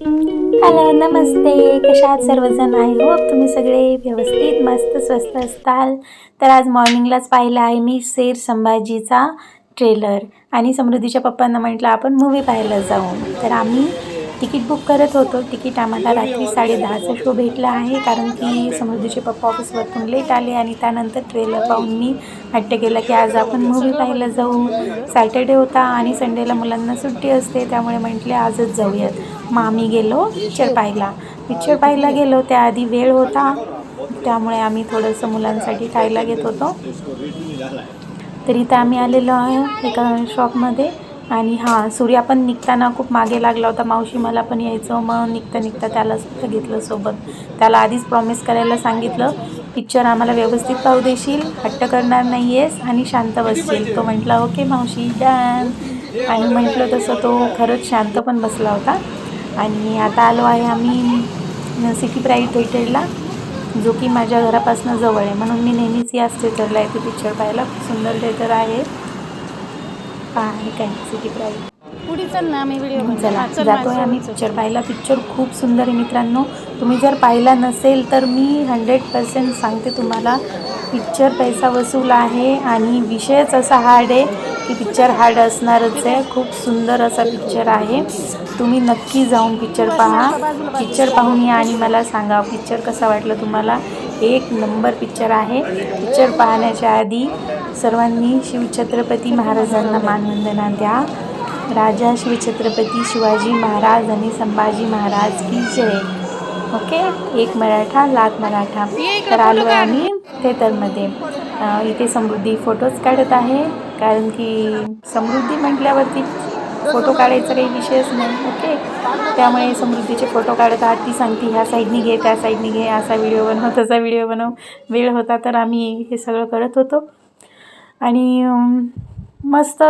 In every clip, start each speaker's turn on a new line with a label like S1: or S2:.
S1: Hello नमस्ते. कशा आहात सर्वजण आहे? हो तुम्ही सगळे व्यवस्थित मस्त स्वस्त असताल. तर आज मॉर्निंगलाच पाहिलं आहे मी शेर संभाजीचा ट्रेलर आणि समृद्धीच्या पप्पांना म्हटलं आपण मूवी पाहायला जाऊ. तर आम्ही तिकीट बुक करत होतो. तिकीट आम्हाला रात्री साडे दहाचा शो भेटला आहे. कारण की समृद्धीचे पप्पा ऑफिसवरतून लेट आले आणि त्यानंतर ट्रेलर पाहून मी हट्ट केला की आज आपण मूवी पाहायला जाऊ. सॅटर्डे होता आणि संडेला मुलांना सुट्टी असते. त्यामुळे म्हटले आजच जाऊयात. मग आम्ही गेलो पिक्चर पाहायला. पिक्चर पाहायला गेलो. त्याआधी वेळ होता. त्यामुळे आम्ही थोडंसं मुलांसाठी खायला घेत होतो. तर इथं आम्ही आलेलो आहे एका शॉपमध्ये आणि हां सूर्या पण निघताना खूप मागे लागला होता. मावशी मला पण यायचं. मग निघता निघता त्यालासुद्धा घेतलं सोबत. त्याला आधीच प्रॉमिस करायला सांगितलं. पिक्चर आम्हाला व्यवस्थित पाहू देशील. हट्ट करणार नाही आहेस आणि शांत बसशील. तो म्हटला ओके मावशी डॅन. आणि म्हटलं तसं तो खरंच शांत पण बसला होता. आणि आता आलो आहे आम्ही सिटी प्राईड थिएटरला जो की माझ्या घरापासून जवळ आहे. म्हणून मी नेहमीच याच थिएटरला येते पिक्चर पाहायला. खूप सुंदर थिएटर आहे. पहा काय सिटी प्राईड
S2: पुढे चल ना आम्ही व्हिडिओ
S1: चला जातोय आम्ही पिक्चर पाहायला. पिक्चर खूप सुंदर आहे मित्रांनो. तुम्ही जर पाहिला नसेल तर मी हंड्रेड पर्सेंट सांगते तुम्हाला. पिक्चर पैसा वसूल आहे आणि विषयच असा हार्ड आहे की पिक्चर हार्ड असणारच आहे. खूप सुंदर असा पिक्चर आहे. तुम्ही नक्की जाऊन पिक्चर पहा. पिक्चर पाहून या आणि मला सांगा पिक्चर कसा वाटलं तुम्हाला? एक नंबर पिक्चर आहे. पिक्चर पाहण्याच्या आधी सर्वांनी शिवछत्रपती महाराजांना मानवंदना द्या. राजा शिवछत्रपती शिवाजी महाराज आणि संभाजी महाराज की जय. ओके? एक मराठा लाख मराठा. तर आलो आहे आम्ही थेटरमध्ये इथे समृद्धी फोटोज काढत आहे. कारण की समृद्धी म्हटल्यावरती फोटो काढायचा काही विषयच नाही. ओके? त्यामुळे समृद्धीचे फोटो काढत आहात. ती सांगते ह्या साईडनी घे त्या साईडनी घे. असा व्हिडिओ बनव तसा व्हिडिओ बनव. वेळ होता तर आम्ही हे सगळं करत होतो. आणि मस्त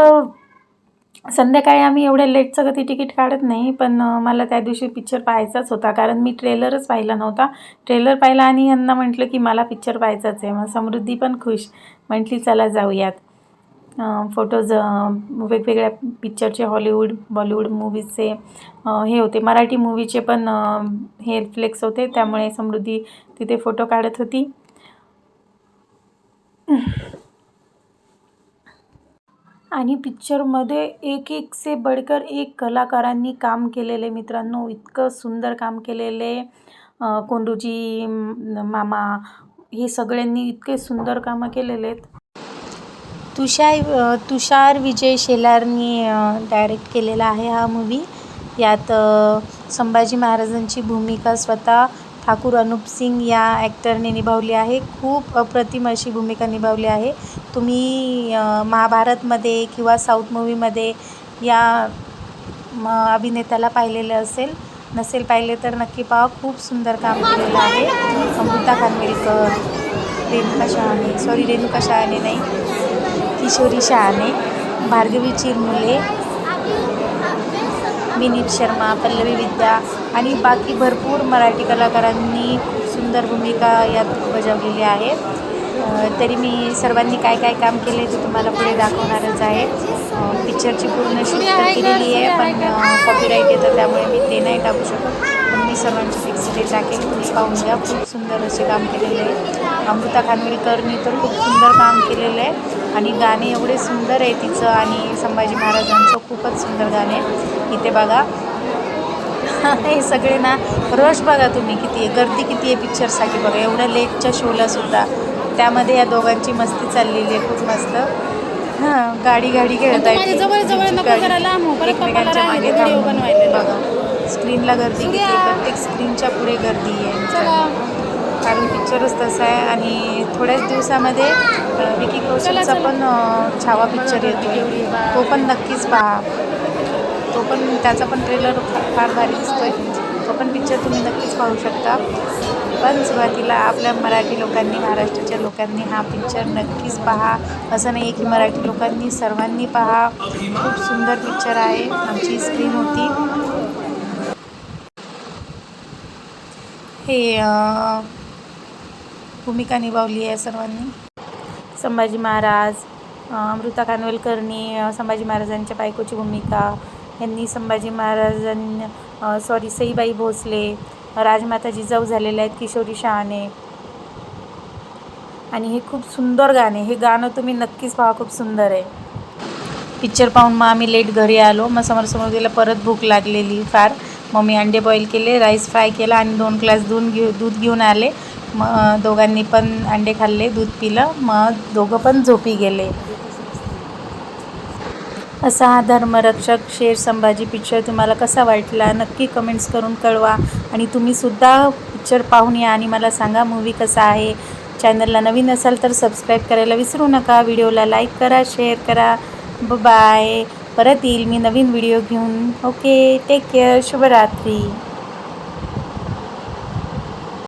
S1: संध्याकाळी आम्ही एवढ्या लेटचं कधी तिकीट काढत नाही पण मला त्या दिवशी पिक्चर पाहायचाच होता कारण मी ट्रेलरच पाहिला नव्हता. ट्रेलर पाहिला आणि यांना म्हटलं की मला पिक्चर पाहायचाच आहे. मग समृद्धी पण खुश. म्हटली चला जाऊयात. फोटोज वेगवेगळ्या पिक्चरचे हॉलिवूड बॉलिवूड मूवीजचे हे होते. मराठी मूवीचे पण हे फ्लेक्स होते. त्यामुळे समृद्धी तिथे फोटो काढत होती. आणि पिक्चरमध्ये एक एक से बडकर एक कलाकारांनी काम केलेले मित्रांनो इतकं सुंदर काम केलेले कोंडूजी मामा हे सगळ्यांनी इतके सुंदर कामं केलेले आहेत तुषार तुषार विजय शेलारनी डायरेक्ट केलेला आहे हा मूवी यात संभाजी महाराजांची भूमिका स्वतः ठाकूर अनुप सिंग या ॲक्टरने निभावली आहे. खूप अप्रतिम अशी भूमिका निभावली आहे. तुम्ही महाभारतमध्ये किंवा साऊथ मूवीमध्ये या म अभिनेत्याला पाहिलेलं असेल नसेल पाहिले तर नक्की पहा. खूप सुंदर काम केलेलं आहे. अमृता खानविलकर रेणुका शहाणे सॉरी रेणुका शहाणे नाही किशोरी शहाणे भार्गवी चिरमुले विनीत शर्मा पल्लवी विद्या आणि बाकी भरपूर मराठी कलाकारांनी खूप सुंदर भूमिका यात बजावलेली आहे. तरी मी सर्वांनी काय काय काम केले ते तुम्हाला पुढे दाखवणारच आहे. पिक्चरची पूर्ण शूट केलेली आहे पण कॉपीराईट येतं त्यामुळे मी ते नाही टाकू शकत. पण मी सर्वांची फिक्स ते टाकेल तुम्ही पाहून घ्या. खूप सुंदर असे काम केलेले आहे. अमृता खानविलकरनी तर खूप सुंदर काम केलेलं आहे. आणि गाणे एवढे सुंदर आहे तिचं आणि संभाजी महाराजांचं खूपच सुंदर गाणे इथे बघा. हे सगळे ना रश बघा तुम्ही किती आहे. गर्दी किती आहे पिक्चरसाठी बघा. एवढ्या लेटच्या शोला सुद्धा. त्यामध्ये या दोघांची मस्ती चाललेली आहे. खूप मस्त. हां गाडी. गाडी खेळत आहे एकमेकांच्या मागे
S2: येतो.
S1: बघा. स्क्रीनला गर्दी किती. प्रत्येक स्क्रीनच्या पुढे गर्दी आहे. कारण पिक्चरच तसा आहे. आणि थोड्याच दिवसामध्ये विकी कौशलचा. पण छावा पिक्चर येतोय. तो पण नक्कीच पहा. तो पण त्याचा पण ट्रेलर फार भारी दिसतोय तो पण पिक्चर तुम्ही नक्कीच पाहू शकता. पण सुरुवातीला आपल्या मराठी लोकांनी महाराष्ट्राच्या लोकांनी हा पिक्चर नक्कीच पहा. असं नाही की मराठी लोकांनी सर्वांनी पहा. खूप सुंदर पिक्चर आहे. आमची स्क्रीन होती. हे भूमिका निभावली आहे सर्वांनी. संभाजी महाराज अमृता खानवलकरनी संभाजी महाराजांच्या बायकोची भूमिका यांनी संभाजी महाराजां सॉरी सईबाई भोसले राजमाता जिजाऊ झालेले आहेत किशोरी शहाणे. आणि हे खूप सुंदर गाणे हे गाणं तुम्ही नक्कीच पहा खूप सुंदर आहे. पिक्चर पाहून मग आम्ही लेट घरी आलो. मग समोर समोर गेला परत भूक लागलेली फार. मग मी अंडे बॉईल केले राईस फ्राय केला आणि दोन ग्लास दूध घेऊ दूध घेऊन आले. मग दोघांनी पण अंडे खाल्ले दूध पिलं. मग दोघं पण झोपी गेले. असा हा धर्मरक्षक शेर संभाजी पिक्चर तुम्हाला कसा वाटला? नक्की कमेंट्स करून कळवा. आणि तुम्हीसुद्धा पिक्चर पाहून या आणि मला सांगा मूवी कसा आहे. चॅनलला नवीन असाल तर सबस्क्राईब करायला विसरू नका. व्हिडिओला लाईक करा शेअर करा. बाय परत येईल मी नवीन व्हिडिओ घेऊन. ओके टेक केअर शुभरात्री.